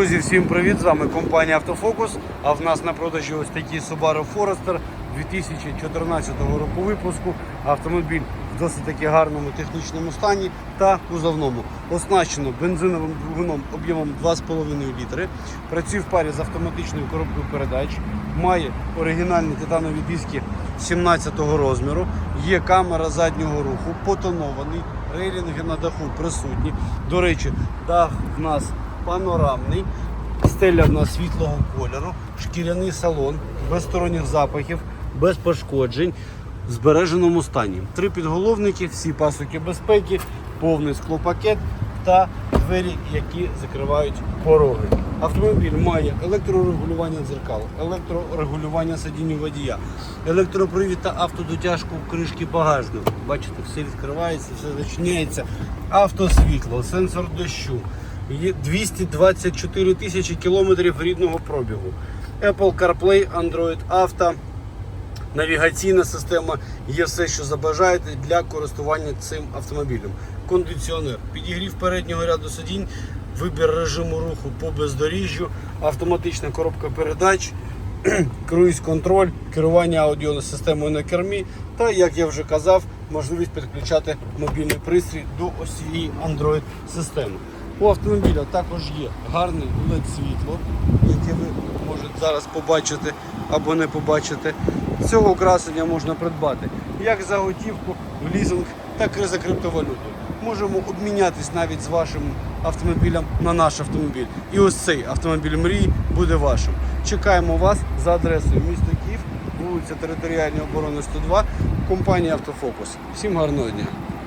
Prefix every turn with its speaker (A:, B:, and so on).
A: Друзі, всім привіт! З вами компанія Автофокус. А в нас на продажі ось такий Subaru Forester 2014 року випуску. Автомобіль в досить таки гарному технічному стані та кузовному. Оснащено бензиновим двигуном об'ємом 2,5 літри. Працює в парі з автоматичною коробкою передач. Має оригінальні титанові диски 17-го розміру. Є камера заднього руху, потонований, рейлінги на даху присутні. До речі, дах в нас панорамний, стеля в нас світлого кольору, шкіряний салон, без сторонніх запахів, без пошкоджень, в збереженому стані. Три підголовники, всі пасоки безпеки, повний склопакет та двері, які закривають пороги. Автомобіль має електрорегулювання дзеркал, електрорегулювання сидіння водія, електропривід та автодотяжку кришки багажника. Бачите, все відкривається, все зачиняється. Автосвітло, сенсор дощу. Є 224 тисячі кілометрів рідного пробігу. Apple CarPlay, Android Auto, навігаційна система, є все, що забажаєте для користування цим автомобілем. Кондиціонер, підігрів переднього ряду сидінь, вибір режиму руху по бездоріжжю, автоматична коробка передач, круїз-контроль, керування аудіосистемою на кермі та, як я вже казав, можливість підключати мобільний пристрій до осії Android системи. У автомобіля також є гарне LED світло, яке ви можете зараз побачити або не побачити. Цього красення можна придбати як за готівку, в лізинг, так і за криптовалюту. Можемо обмінятись навіть з вашим автомобілем на наш автомобіль. І ось цей автомобіль мрії буде вашим. Чекаємо вас за адресою місто Київ, вулиця Територіальної оборони 102, компанія Автофокус. Всім гарного дня!